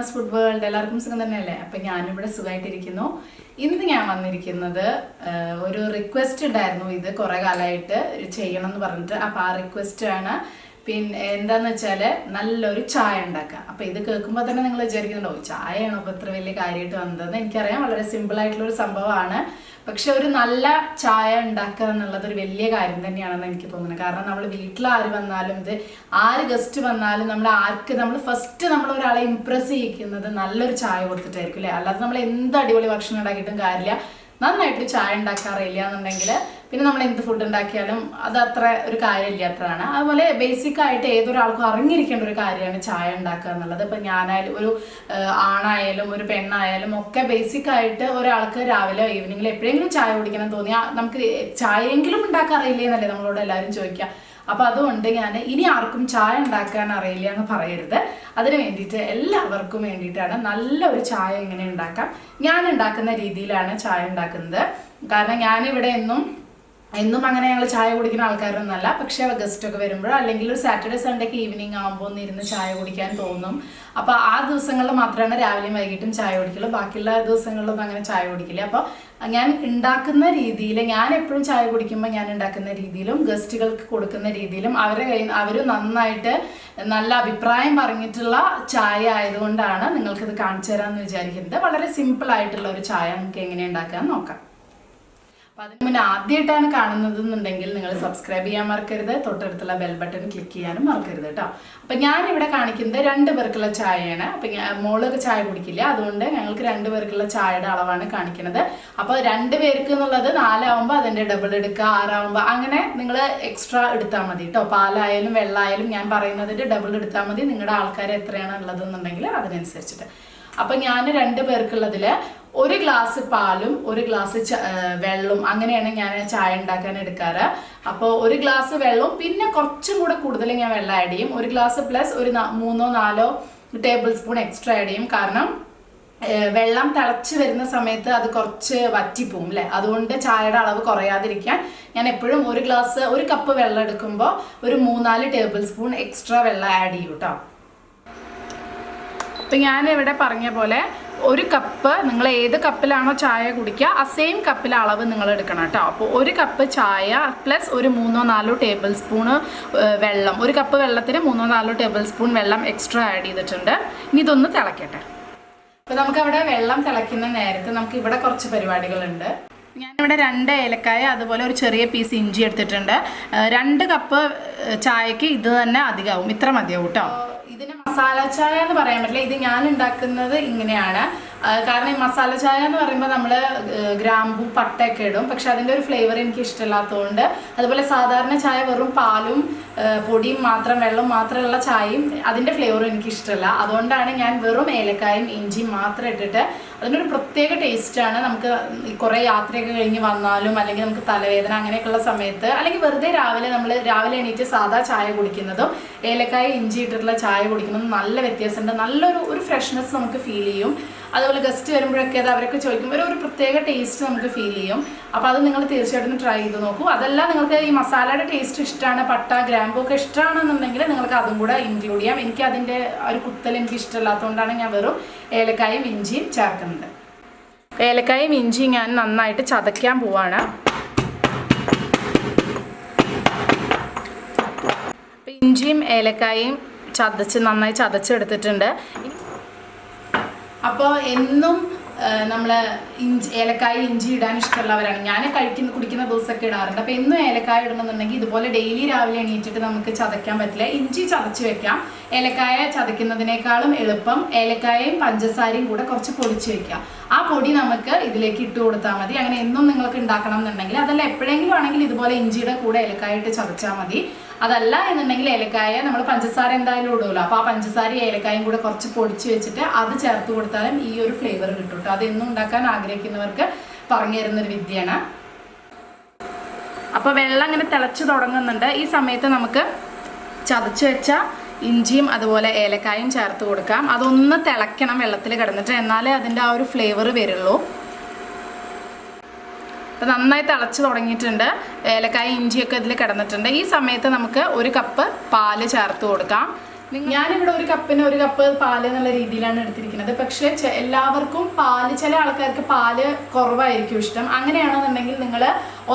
Swapna's food world എല്ലാവർക്കും സുഖം തന്നെയല്ലേ? അപ്പൊ ഞാനിവിടെ സുഖമായിട്ടിരിക്കുന്നു ഇന്ന് ഞാൻ വന്നിരിക്കുന്നത് ഒരു റിക്വസ്റ്റ് ഉണ്ടായിരുന്നു. ഇത് കുറെ കാലമായിട്ട് ചെയ്യണം എന്ന് പറഞ്ഞിട്ട്. അപ്പൊ ആ റിക്വസ്റ്റ് ആണ് പിന്നെ എന്താന്ന് വെച്ചാൽ നല്ലൊരു ചായ ഉണ്ടാക്കുക. അപ്പൊ ഇത് കേൾക്കുമ്പോൾ തന്നെ നിങ്ങൾ വിചാരിക്കുന്നുണ്ടോ ചായയാണോ ഇപ്പൊ ഇത്ര വലിയ കാര്യമായിട്ട് വന്നതെന്ന്? എനിക്കറിയാം വളരെ സിമ്പിൾ ആയിട്ടുള്ള ഒരു സംഭവമാണ്. പക്ഷെ ഒരു നല്ല ചായ ഉണ്ടാക്കുക എന്നുള്ളത് ഒരു വലിയ കാര്യം തന്നെയാണെന്ന് എനിക്ക് തോന്നുന്നത് കാരണം നമ്മൾ വീട്ടിൽ ആര് വന്നാലും ഇത് ആര് ഗസ്റ്റ് വന്നാലും നമ്മൾ ആർക്ക് നമ്മൾ ഫസ്റ്റ് നമ്മൾ ഒരാളെ ഇമ്പ്രസ് ചെയ്യിക്കുന്നത് നല്ലൊരു ചായ കൊടുത്തിട്ടായിരിക്കും അല്ലേ? അല്ലാതെ നമ്മൾ എന്ത് അടിപൊളി ഭക്ഷണം ഉണ്ടാക്കിയിട്ടും കാര്യമില്ല. നന്നായിട്ട് ചായ ഉണ്ടാക്കാറില്ല എന്നുണ്ടെങ്കിൽ പിന്നെ നമ്മൾ എന്ത് ഫുഡ് ഉണ്ടാക്കിയാലും അത് അത്ര ഒരു കാര്യമില്ലാത്തതാണ്. അതുപോലെ ബേസിക് ആയിട്ട് ഏതൊരാൾക്കും അറിഞ്ഞിരിക്കേണ്ട ഒരു കാര്യമാണ് ചായ ഉണ്ടാക്കുക എന്നുള്ളത്. ഇപ്പം ഞാനായാലും ഒരു ആണായാലും ഒരു പെണ്ണായാലും ഒക്കെ ബേസിക് ആയിട്ട് ഒരാൾക്ക് രാവിലെ ഈവനിങ്ങിൽ എപ്പോഴെങ്കിലും ചായ കുടിക്കണം തോന്നിയാൽ നമുക്ക് ചായയെങ്കിലും ഉണ്ടാക്കാൻ ഉണ്ടാക്കാറില്ലേ എന്നല്ലേ നമ്മളോട് എല്ലാവരും ചോദിക്കുക. അപ്പൊ അതുകൊണ്ട് ഞാൻ ഇനി ആർക്കും ചായ ഉണ്ടാക്കാൻ അറിയില്ല എന്ന് പറയരുത്. അതിന് വേണ്ടിയിട്ട് എല്ലാവർക്കും വേണ്ടിയിട്ടാണ് നല്ലൊരു ചായ എങ്ങനെ ഉണ്ടാക്കാം. ഞാൻ ഉണ്ടാക്കുന്ന രീതിയിലാണ് ചായ ഉണ്ടാക്കുന്നത്. കാരണം ഞാനിവിടെ എന്നും എന്നും അങ്ങനെ ഞങ്ങൾ ചായ കുടിക്കുന്ന ആൾക്കാരൊന്നുമല്ല. പക്ഷെ ഗസ്റ്റ് ഒക്കെ വരുമ്പോൾ അല്ലെങ്കിൽ ഒരു സാറ്റർഡേ സൺഡേക്ക് ഈവനിങ് ആകുമ്പോൾ ഇരുന്ന് ചായ കുടിക്കാൻ തോന്നും. അപ്പോൾ ആ ദിവസങ്ങളിൽ മാത്രമാണ് രാവിലെയും വൈകിട്ടും ചായ കുടിക്കുള്ളൂ. ബാക്കിയുള്ള ദിവസങ്ങളിലൊന്നും അങ്ങനെ ചായ കുടിക്കില്ല. അപ്പോൾ ഞാൻ ഉണ്ടാക്കുന്ന രീതിയിൽ ഞാൻ എപ്പോഴും ചായ കുടിക്കുമ്പോൾ ഞാൻ ഉണ്ടാക്കുന്ന രീതിയിലും ഗസ്റ്റുകൾക്ക് കൊടുക്കുന്ന രീതിയിലും അവരെ കയ്യിൽ അവർ നന്നായിട്ട് നല്ല അഭിപ്രായം പറഞ്ഞിട്ടുള്ള ചായ ആയതുകൊണ്ടാണ് നിങ്ങൾക്കിത് കാണിച്ചു തരാമെന്ന് വിചാരിക്കുന്നത്. വളരെ സിമ്പിൾ ആയിട്ടുള്ള ഒരു ചായ നമുക്ക് എങ്ങനെ ഉണ്ടാക്കാൻ നോക്കാം. അപ്പൊ അതിന് ആദ്യമായിട്ടാണ് കാണുന്നത് എന്നുണ്ടെങ്കിൽ നിങ്ങൾ സബ്സ്ക്രൈബ് ചെയ്യാൻ മറക്കരുത്. തൊട്ടടുത്തുള്ള ബെൽ ബട്ടൺ ക്ലിക്ക് ചെയ്യാനും മറക്കരുത് കേട്ടോ. അപ്പൊ ഞാൻ ഇവിടെ കാണിക്കുന്നത് രണ്ട് പേർക്കുള്ള ചായയാണ്. അപ്പൊ മോളൊക്കെ ചായ കുടിക്കില്ല. അതുകൊണ്ട് ഞങ്ങൾക്ക് രണ്ട് പേർക്കുള്ള ചായയുടെ അളവാണ് കാണിക്കുന്നത്. അപ്പോൾ രണ്ട് പേർക്ക് എന്നുള്ളത് നാലാവുമ്പോൾ അതിന്റെ ഡബിൾ എടുക്കുക ആറാവുമ്പോൾ അങ്ങനെ നിങ്ങൾ എക്സ്ട്രാ എടുത്താൽ മതി കേട്ടോ. പാലായാലും വെള്ളമായാലും ഞാൻ പറയുന്നതിന്റെ ഡബിൾ എടുത്താൽ മതി. നിങ്ങളുടെ ആൾക്കാർ എത്രയാണ് ഉള്ളത് എന്നുണ്ടെങ്കിൽ അതിനനുസരിച്ചിട്ട്. അപ്പൊ ഞാൻ രണ്ട് പേർക്കുള്ളതിൽ ഒരു ഗ്ലാസ് പാലും ഒരു ഗ്ലാസ് വെള്ളവും അങ്ങനെയാണ് ഞാൻ ചായ ഉണ്ടാക്കാൻ എടുക്കാറ്. അപ്പോൾ ഒരു ഗ്ലാസ് വെള്ളവും പിന്നെ കുറച്ചും കൂടെ കൂടുതൽ ഞാൻ വെള്ളം ആഡ് ചെയ്യും. ഒരു ഗ്ലാസ് പ്ലസ് ഒരു മൂന്നോ നാലോ ടേബിൾ സ്പൂൺ എക്സ്ട്രാ ആഡ് ചെയ്യും. കാരണം വെള്ളം തിളച്ച് വരുന്ന സമയത്ത് അത് കുറച്ച് വറ്റിപ്പോവും അല്ലേ അതുകൊണ്ട് ചായയുടെ അളവ് കുറയാതിരിക്കാൻ ഞാൻ എപ്പോഴും ഒരു ഗ്ലാസ് ഒരു കപ്പ് വെള്ളം എടുക്കുമ്പോൾ ഒരു മൂന്നാൽ ടേബിൾ സ്പൂൺ എക്സ്ട്രാ വെള്ളം ആഡ് ചെയ്യും കേട്ടോ അപ്പം ഞാനിവിടെ പറഞ്ഞ പോലെ ഒരു കപ്പ് നിങ്ങൾ ഏത് കപ്പിലാണോ ചായ കുടിക്കുക ആ സെയിം കപ്പിലെ അളവ് നിങ്ങൾ എടുക്കണം കേട്ടോ. അപ്പോൾ ഒരു കപ്പ് ചായ പ്ലസ് ഒരു മൂന്നോ നാലോ ടേബിൾ സ്പൂണ് വെള്ളം. ഒരു കപ്പ് വെള്ളത്തിന് മൂന്നോ നാലോ ടേബിൾ സ്പൂൺ വെള്ളം എക്സ്ട്രാ ആഡ് ചെയ്തിട്ടുണ്ട്. ഇനി ഇതൊന്ന് തിളക്കട്ടെ. അപ്പോൾ നമുക്ക് അവിടെ വെള്ളം തിളയ്ക്കുന്ന നേരത്ത് നമുക്ക് ഇവിടെ കുറച്ച് പരിപാടികളുണ്ട്. ഞാനിവിടെ രണ്ട് ഏലക്കായ അതുപോലെ ഒരു ചെറിയ പീസ് ഇഞ്ചി എടുത്തിട്ടുണ്ട്. രണ്ട് കപ്പ് ചായക്ക് ഇത് തന്നെ അധികമാവും. ഇത്ര മതിയാവും കേട്ടോ. ഇതിന് മസാല ചായ എന്ന് പറയാൻ പറ്റില്ല. ഇത് ഞാൻ ഉണ്ടാക്കുന്നത് ഇങ്ങനെയാണ്. കാരണം ഈ മസാല ചായ എന്ന് പറയുമ്പോൾ നമ്മൾ ഗ്രാമ്പു പട്ടയൊക്കെ ഇടും. പക്ഷെ അതിന്റെ ഒരു ഫ്ലേവർ എനിക്ക് ഇഷ്ടമില്ലാത്തതുകൊണ്ട് അതുപോലെ സാധാരണ ചായ വെറും പാലും പൊടിയും മാത്രം വെള്ളം മാത്രമുള്ള ചായയും അതിന്റെ ഫ്ലേവറും എനിക്ക് ഇഷ്ടമല്ല. അതുകൊണ്ടാണ് ഞാൻ വെറും ഏലക്കായും ഇഞ്ചിയും മാത്രം ഇട്ടിട്ട് അതിനൊരു പ്രത്യേക ടേസ്റ്റാണ് നമുക്ക് കുറെ യാത്രയൊക്കെ കഴിഞ്ഞ് വന്നാലും അല്ലെങ്കിൽ നമുക്ക് തലവേദന അങ്ങനെയൊക്കെയുള്ള സമയത്ത് അല്ലെങ്കിൽ വെറുതെ രാവിലെ നമ്മൾ രാവിലെ എണീറ്റ് സാധാ ചായ കുടിക്കുന്നതും ഏലക്കായ ഇഞ്ചി ഇട്ടിട്ടുള്ള ചായ കുടിക്കുന്നതും നല്ല വ്യത്യാസമുണ്ട്. നല്ലൊരു ഒരു ഫ്രഷ്നെസ് നമുക്ക് ഫീൽ ചെയ്യും. അതുപോലെ ഗസ്റ്റ് വരുമ്പോഴൊക്കെ അത് അവരൊക്കെ ചോദിക്കുമ്പോൾ ഒരു- പ്രത്യേക ടേസ്റ്റ് നമുക്ക് ഫീൽ ചെയ്യും. അപ്പോൾ അത് നിങ്ങൾ തീർച്ചയായിട്ടും ട്രൈ ചെയ്ത് നോക്കൂ. അതല്ല നിങ്ങൾക്ക് ഈ മസാലയുടെ ടേസ്റ്റ് ഇഷ്ടമാണ് പട്ട ഗ്രാമ്പൂ ഒക്കെ ഇഷ്ടമാണെന്നുണ്ടെങ്കിൽ നിങ്ങൾക്ക് അതും കൂടെ ഇൻക്ലൂഡ് ചെയ്യാം. എനിക്ക് അതിന്റെ ഒരു കുത്തൽ എനിക്ക് ഇഷ്ടമില്ലാത്തതുകൊണ്ടാണ് ഞാൻ വെറും ഏലക്കായും ഇഞ്ചിയും ചേർക്കുന്നത്. ഏലക്കായും ഇഞ്ചിയും ഞാൻ നന്നായിട്ട് ചതയ്ക്കാൻ പോവാണ്. ഇഞ്ചിയും ഏലക്കായും ചതച്ച് നന്നായി ചതച്ചെടുത്തിട്ടുണ്ട്. അപ്പോൾ എന്നും നമ്മൾ ഇഞ്ചി ഏലക്കായ ഇഞ്ചി ഇടാൻ ഇഷ്ടമുള്ളവരാണ്. ഞാൻ കഴിക്കുന്ന കുടിക്കുന്ന ദിവസമൊക്കെ ഇടാറുണ്ട്. അപ്പോൾ എന്നും ഏലക്കായ ഇടണമെന്നുണ്ടെങ്കിൽ ഇതുപോലെ ഡെയിലി രാവിലെ എണീറ്റിട്ട് നമുക്ക് ചതയ്ക്കാൻ പറ്റില്ല. ഇഞ്ചി ചതച്ച് വെക്കാം. ഏലക്കായ ചതയ്ക്കുന്നതിനേക്കാളും എളുപ്പം ഏലക്കായയും പഞ്ചസാരയും കൂടെ കുറച്ച് പൊടിച്ച് വെക്കാം ആ പൊടി നമുക്ക് ഇതിലേക്ക് ഇട്ട് കൊടുത്താൽ മതി. അങ്ങനെ എന്നും നിങ്ങൾക്ക് ഉണ്ടാക്കണം എന്നുണ്ടെങ്കിൽ അതല്ല എപ്പോഴെങ്കിലും ആണെങ്കിൽ ഇതുപോലെ ഇഞ്ചിയുടെ കൂടെ ഏലക്കായ ഇട്ട് ചതച്ചാൽ മതി. അതല്ല എന്നുണ്ടെങ്കിൽ ഏലക്കായ നമ്മൾ പഞ്ചസാര എന്തായാലും ഇടുമല്ലോ അപ്പോൾ ആ പഞ്ചസാര ഏലക്കായും കൂടെ കുറച്ച് പൊടിച്ച് വെച്ചിട്ട് അത് ചേർത്ത് കൊടുത്താലും ഈ ഒരു ഫ്ലേവർ കിട്ടും കേട്ടോ അത് എന്നും ഉണ്ടാക്കാൻ ആഗ്രഹിക്കുന്നവർക്ക് പറഞ്ഞു തരുന്നൊരു വിദ്യയാണ്. അപ്പോൾ വെള്ളം ഇങ്ങനെ തിളച്ചു തുടങ്ങുന്നുണ്ട്. ഈ സമയത്ത് നമുക്ക് ചതച്ച് വെച്ച ഇഞ്ചിയും അതുപോലെ ഏലക്കായും ചേർത്ത് കൊടുക്കാം. അതൊന്ന് തിളയ്ക്കണം വെള്ളത്തിൽ കിടന്നിട്ട്. എന്നാലേ അതിന്റെ ആ ഒരു ഫ്ലേവർ വരുള്ളൂ. അപ്പോൾ നന്നായി തിളച്ച് തുടങ്ങിയിട്ടുണ്ട്. ഏലക്കായ ഇഞ്ചിയൊക്കെ ഇതിൽ കിടന്നിട്ടുണ്ട്. ഈ സമയത്ത് നമുക്ക് ഒരു കപ്പ് പാൽ ചേർത്ത് കൊടുക്കാം. ഞാനിവിടെ ഒരു കപ്പിന് ഒരു കപ്പ് പാൽ എന്നുള്ള രീതിയിലാണ് എടുത്തിരിക്കുന്നത്. പക്ഷെ എല്ലാവർക്കും പാൽ ചില ആൾക്കാർക്ക് പാൽ കുറവായിരിക്കും ഇഷ്ടം. അങ്ങനെയാണെന്നുണ്ടെങ്കിൽ നിങ്ങൾ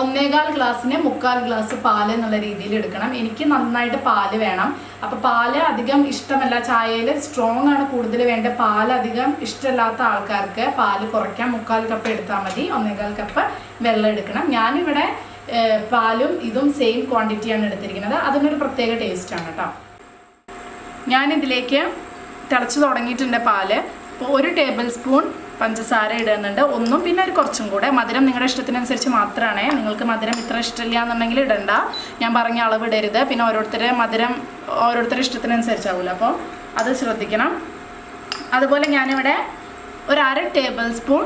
ഒന്നേകാൽ ഗ്ലാസ്സിന് മുക്കാൽ ഗ്ലാസ് പാൽ എന്നുള്ള രീതിയിൽ എടുക്കണം. എനിക്ക് നന്നായിട്ട് പാൽ വേണം. അപ്പോൾ പാൽ അധികം ഇഷ്ടമല്ല. ചായയിൽ സ്ട്രോങ് ആണ് കൂടുതൽ വേണ്ട പാൽ അധികം ഇഷ്ടമില്ലാത്ത ആൾക്കാർക്ക് പാൽ കുറയ്ക്കാം. മുക്കാൽ കപ്പ് എടുത്താൽ മതി. ഒന്നേകാൽ കപ്പ് വെള്ളം എടുക്കണം. ഞാനിവിടെ പാലും ഇതും സെയിം ക്വാണ്ടിറ്റിയാണ് എടുത്തിരിക്കുന്നത്. അതിനൊരു പ്രത്യേക ടേസ്റ്റാണ് കേട്ടോ. ഞാനിതിലേക്ക് തിളച്ച് തുടങ്ങിയിട്ടുണ്ട് പാൽ. അപ്പോൾ ഒരു ടേബിൾ സ്പൂൺ പഞ്ചസാര ഇടുന്നുണ്ട്. ഒന്നും പിന്നെ ഒരു കുറച്ചും കൂടെ. മധുരം നിങ്ങളുടെ ഇഷ്ടത്തിനനുസരിച്ച് മാത്രമാണ് നിങ്ങൾക്ക് മധുരം ഇത്ര ഇഷ്ടമില്ല എന്നുണ്ടെങ്കിൽ ഇടണ്ട. ഞാൻ പറഞ്ഞ അളവ് ഇടരുത്. പിന്നെ ഓരോരുത്തരെ മധുരം ഓരോരുത്തരുടെ ഇഷ്ടത്തിനനുസരിച്ചാവില്ല അപ്പോൾ അത് ശ്രദ്ധിക്കണം. അതുപോലെ ഞാനിവിടെ ഒരു അര ടേബിൾ സ്പൂൺ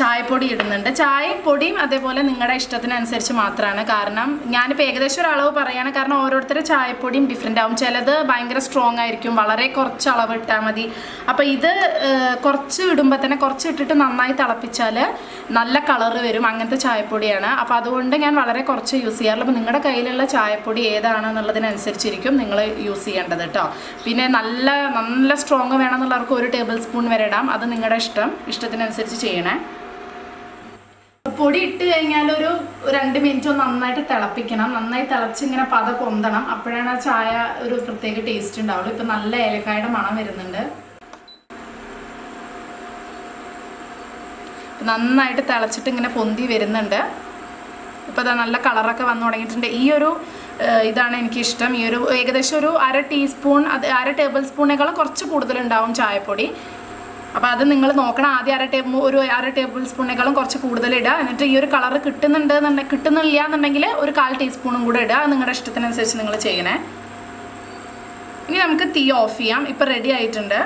ചായപ്പൊടി ഇടുന്നുണ്ട്. ചായപ്പൊടിയും അതേപോലെ നിങ്ങളുടെ ഇഷ്ടത്തിനനുസരിച്ച് മാത്രമാണ് കാരണം ഞാനിപ്പോൾ ഏകദേശം ഒരു അളവ് പറയുകയാണ് കാരണം ഓരോരുത്തരുടെ ചായപ്പൊടിയും ഡിഫറെന്റ് ആവും. ചിലത് ഭയങ്കര സ്ട്രോങ് ആയിരിക്കും. വളരെ കുറച്ച് അളവ് ഇട്ടാൽ മതി. അപ്പോൾ ഇത് കുറച്ച് ഇടുമ്പോൾ തന്നെ കുറച്ച് ഇട്ടിട്ട് നന്നായി തിളപ്പിച്ചാൽ നല്ല കളറ് വരും അങ്ങനത്തെ ചായപ്പൊടിയാണ്. അപ്പോൾ അതുകൊണ്ട് ഞാൻ വളരെ കുറച്ച് യൂസ് ചെയ്യാറുള്ളൂ അപ്പോൾ നിങ്ങളുടെ കയ്യിലുള്ള ചായപ്പൊടി ഏതാണെന്നുള്ളതിനനുസരിച്ചിരിക്കും നിങ്ങൾ യൂസ് ചെയ്യേണ്ടത് കേട്ടോ പിന്നെ നല്ല നല്ല സ്ട്രോങ് വേണമെന്നുള്ളവർക്ക് ഒരു ടേബിൾ സ്പൂൺ വരെ ഇടാം. അത് നിങ്ങളുടെ ഇഷ്ടം. ഇഷ്ടത്തിനനുസരിച്ച് ചെയ്യണേ. പൊടി ഇട്ട് കഴിഞ്ഞാൽ ഒരു രണ്ട് മിനിറ്റ് ഒന്ന് നന്നായിട്ട് തിളപ്പിക്കണം. നന്നായി തിളച്ച് ഇങ്ങനെ പത പൊന്തണം. അപ്പോഴാണ് ആ ചായ ഒരു പ്രത്യേക ടേസ്റ്റ് ഉണ്ടാവുള്ളൂ. ഇപ്പൊ നല്ല ഏലക്കായുടെ മണം വരുന്നുണ്ട്. നന്നായിട്ട് തിളച്ചിട്ട് ഇങ്ങനെ പൊന്തി വരുന്നുണ്ട്. ഇപ്പോൾ നല്ല കളറൊക്കെ വന്നു തുടങ്ങിയിട്ടുണ്ട്. ഈ ഒരു ഇതാണ് എനിക്കിഷ്ടം. ഈ ഒരു ഏകദേശം ഒരു അര ടീസ്പൂൺ അത് അര ടേബിൾ സ്പൂണേക്കാളും കുറച്ച് കൂടുതലുണ്ടാവും ചായപ്പൊടി. അപ്പോൾ അത് നിങ്ങൾ നോക്കണം. ആദ്യം അര ടേബിൾ ഒരു അര ടേബിൾ സ്പൂണിനേക്കാളും കുറച്ച് കൂടുതൽ ഇടുക. എന്നിട്ട് ഈ ഒരു കളർ കിട്ടുന്നുണ്ട് എന്നുണ്ടെങ്കിൽ കിട്ടുന്നില്ല എന്നുണ്ടെങ്കിൽ ഒരു കാൽ ടീസ്പൂണും കൂടെ ഇടുക. നിങ്ങളുടെ ഇഷ്ടത്തിനനുസരിച്ച് നിങ്ങൾ ചെയ്യണേ. ഇനി നമുക്ക് തീ ഓഫ് ചെയ്യാം. ഇപ്പം റെഡി ആയിട്ടുണ്ട്.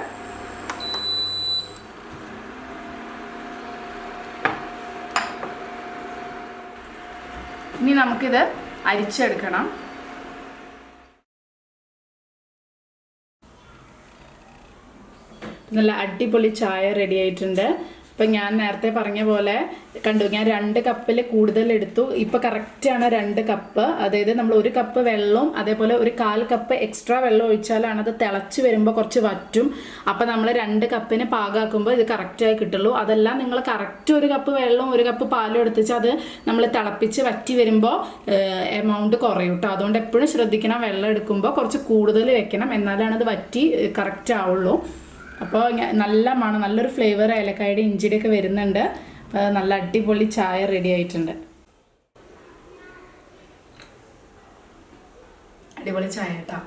ഇനി നമുക്കിത് അരിച്ചെടുക്കണം. നല്ല അടിപൊളി ചായ റെഡി ആയിട്ടുണ്ട്. ഇപ്പം ഞാൻ നേരത്തെ പറഞ്ഞ പോലെ കണ്ടു ഞാൻ രണ്ട് കപ്പിൽ കൂടുതൽ എടുത്തു. ഇപ്പം ആണ് രണ്ട് കപ്പ് അതായത് നമ്മൾ ഒരു കപ്പ് വെള്ളവും അതേപോലെ ഒരു കാൽ കപ്പ് എക്സ്ട്രാ വെള്ളം ഒഴിച്ചാലാണ് അത് തിളച്ച് വരുമ്പോൾ കുറച്ച് വറ്റും. അപ്പം നമ്മൾ രണ്ട് കപ്പിന് പാകാക്കുമ്പോൾ ഇത് കറക്റ്റായി കിട്ടുള്ളൂ. അതെല്ലാം നിങ്ങൾ കറക്റ്റ് ഒരു കപ്പ് വെള്ളവും ഒരു കപ്പ് പാലും എടുത്തിച്ച് അത് നമ്മൾ തിളപ്പിച്ച് വറ്റി വരുമ്പോൾ എമൗണ്ട് കുറയും കേട്ടോ അതുകൊണ്ട് എപ്പോഴും ശ്രദ്ധിക്കണം വെള്ളം എടുക്കുമ്പോൾ കുറച്ച് കൂടുതൽ വെക്കണം. എന്നാലാണ് അത് വറ്റി കറക്റ്റ് ആവുള്ളൂ. അപ്പോൾ നല്ല മണം നല്ലൊരു ഫ്ലേവർ ഏലക്കായുടെ ഇഞ്ചിയുടെ ഒക്കെ വരുന്നുണ്ട്. അപ്പോൾ നല്ല അടിപൊളി ചായ റെഡി ആയിട്ടുണ്ട്. അടിപൊളി ചായ കേട്ടോ.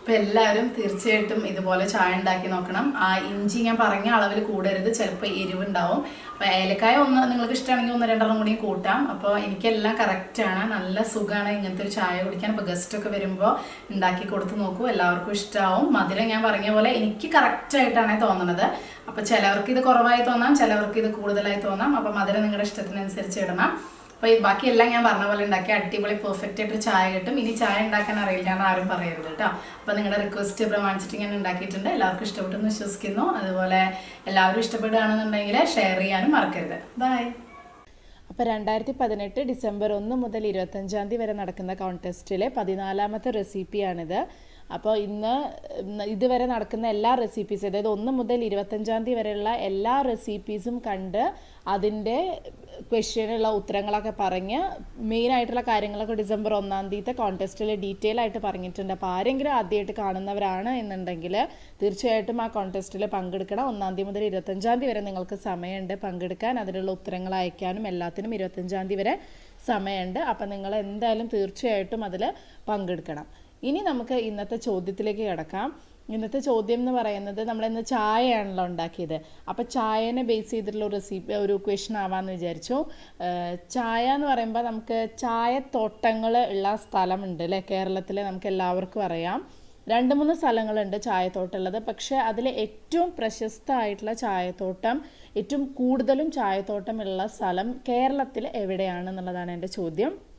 അപ്പോൾ എല്ലാവരും തീർച്ചയായിട്ടും ഇതുപോലെ ചായ ഉണ്ടാക്കി നോക്കണം. ആ ഇഞ്ചി ഞാൻ പറഞ്ഞ അളവിൽ കൂടരുത്. ചിലപ്പോൾ എരിവുണ്ടാവും. അപ്പോൾ ഏലക്കായ ഒന്ന് നിങ്ങൾക്ക് ഇഷ്ടമാണെങ്കിൽ ഒന്ന് രണ്ടെണ്ണം കൂടി കൂട്ടാം. അപ്പോൾ എനിക്കെല്ലാം കറക്റ്റാണ് നല്ല സുഖമാണ് ഇങ്ങനത്തെ ഒരു ചായ കുടിക്കാൻ. ഇപ്പോൾ ഗസ്റ്റൊക്കെ വരുമ്പോൾ ഉണ്ടാക്കി കൊടുത്ത് നോക്കൂ. എല്ലാവർക്കും ഇഷ്ടമാവും മധുരം ഞാൻ പറഞ്ഞ പോലെ എനിക്ക് കറക്റ്റായിട്ടാണ് തോന്നുന്നത് അപ്പോൾ ചിലവർക്ക് ഇത് കുറവായി തോന്നാം. ചിലവർക്ക് ഇത് കൂടുതലായി തോന്നാം. അപ്പോൾ മധുരം നിങ്ങളുടെ ഇഷ്ടത്തിനനുസരിച്ച് ഇടണം. അപ്പോൾ ഈ ബാക്കിയെല്ലാം ഞാൻ പറഞ്ഞ പോലെ ഉണ്ടാക്കി അടിപൊളി പെർഫെക്റ്റ് ആയിട്ട് ചായ കിട്ടും. ഇനി ചായ ഉണ്ടാക്കാൻ അറിയില്ല എന്ന് ആരും പറയരുത് കേട്ടോ. അപ്പോൾ നിങ്ങളുടെ റിക്വസ്റ്റ് പ്രമാണിച്ചിട്ട് ഞാൻ ഉണ്ടാക്കിയിട്ടുണ്ട്. എല്ലാവർക്കും ഇഷ്ടപ്പെട്ടെന്ന് വിശ്വസിക്കുന്നു. അതുപോലെ എല്ലാവരും ഇഷ്ടപ്പെടുകയാണെന്നുണ്ടെങ്കിൽ ഷെയർ ചെയ്യാനും മറക്കരുത്. ബൈ അപ്പോൾ രണ്ടായിരത്തി പതിനെട്ട് ഡിസംബർ ഒന്ന് മുതൽ ഇരുപത്തഞ്ചാം തീയതി വരെ നടക്കുന്ന കോൺടെസ്റ്റിലെ പതിനാലാമത്തെ റെസിപ്പിയാണിത് അപ്പോൾ ഇന്ന് ഇതുവരെ നടക്കുന്ന എല്ലാ റെസിപ്പീസ് അതായത് ഒന്ന് മുതൽ ഇരുപത്തഞ്ചാം തീയതി വരെയുള്ള എല്ലാ റെസിപ്പീസും കണ്ട് അതിന്റെ ക്വസ്റ്റ്യനുള്ള ഉത്തരങ്ങളൊക്കെ പറഞ്ഞ് മെയിൻ ആയിട്ടുള്ള കാര്യങ്ങളൊക്കെ ഡിസംബർ ഒന്നാം തീയതി കോൺടെസ്റ്റിൽ ഡീറ്റെയിൽ ആയിട്ട് പറഞ്ഞിട്ടുണ്ട്. അപ്പോൾ ആരെങ്കിലും ആദ്യമായിട്ട് കാണുന്നവരാണ് എന്നുണ്ടെങ്കിൽ തീർച്ചയായിട്ടും ആ കോൺടെസ്റ്റിൽ പങ്കെടുക്കണം. ഒന്നാം തീയതി മുതൽ ഇരുപത്തഞ്ചാം തീയതി വരെ നിങ്ങൾക്ക് സമയമുണ്ട് പങ്കെടുക്കാൻ. അതിനുള്ള ഉത്തരങ്ങൾ അയക്കാനും എല്ലാത്തിനും ഇരുപത്തഞ്ചാം തീയതി വരെ സമയമുണ്ട്. അപ്പം നിങ്ങൾ എന്തായാലും തീർച്ചയായിട്ടും അതിൽ പങ്കെടുക്കണം. ഇനി നമുക്ക് ഇന്നത്തെ ചോദ്യത്തിലേക്ക് കിടക്കാം. ഇന്നത്തെ ചോദ്യം എന്ന് പറയുന്നത് നമ്മൾ നമ്മളിന്ന് ചായയാണല്ലോ ഉണ്ടാക്കിയത്. അപ്പോൾ ചായനെ ബേസ് ചെയ്തിട്ടുള്ള ഒരു റെസിപ്പി ഒരു ക്വസ്റ്റൻ ആവാമെന്ന് വിചാരിച്ചു. ചായ എന്ന് പറയുമ്പോൾ നമുക്ക് ചായത്തോട്ടങ്ങൾ ഉള്ള സ്ഥലമുണ്ട് അല്ലേ? കേരളത്തിൽ നമുക്ക് എല്ലാവർക്കും അറിയാം. രണ്ട് മൂന്ന് സ്ഥലങ്ങളുണ്ട് ചായത്തോട്ടമുള്ളത് പക്ഷേ അതിൽ ഏറ്റവും പ്രശസ്തമായിട്ടുള്ള ചായത്തോട്ടം ഏറ്റവും കൂടുതലും ചായത്തോട്ടമുള്ള സ്ഥലം കേരളത്തിൽ എവിടെയാണെന്നുള്ളതാണ് എന്റെ ചോദ്യം.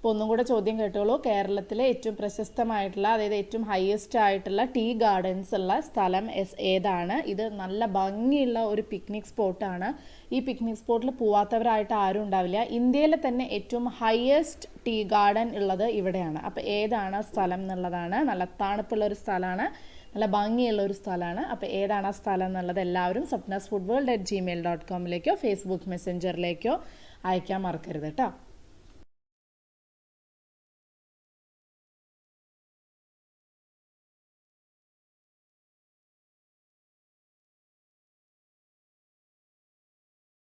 അപ്പോൾ ഒന്നും കൂടെ ചോദ്യം കേട്ടോളൂ. കേരളത്തിലെ ഏറ്റവും പ്രശസ്തമായിട്ടുള്ള അതായത് ഏറ്റവും ഹയസ്റ്റ് ആയിട്ടുള്ള ടീ ഗാർഡൻസ് ഉള്ള സ്ഥലം എസ് ഏതാണ്? ഇത് നല്ല ഭംഗിയുള്ള ഒരു പിക്നിക് സ്പോട്ടാണ് ഈ പിക്നിക് സ്പോട്ടിൽ പോവാത്തവരായിട്ട് ആരും ഉണ്ടാവില്ല. ഇന്ത്യയിലെ തന്നെ ഏറ്റവും ഹയസ്റ്റ് ടീ ഗാർഡൻ ഉള്ളത് ഇവിടെയാണ്. അപ്പോൾ ഏതാണ് സ്ഥലം എന്നുള്ളതാണ്. നല്ല തണുപ്പുള്ള ഒരു സ്ഥലമാണ്. നല്ല ഭംഗിയുള്ള ഒരു സ്ഥലമാണ്. അപ്പോൾ ഏതാണ് ആ സ്ഥലം എന്നുള്ളത് എല്ലാവരും Swapnas food world at Gmail dot കോമിലേക്കോ Facebook മെസ്സഞ്ചറിലേക്കോ അയക്കാൻ മറക്കരുത് കേട്ടോ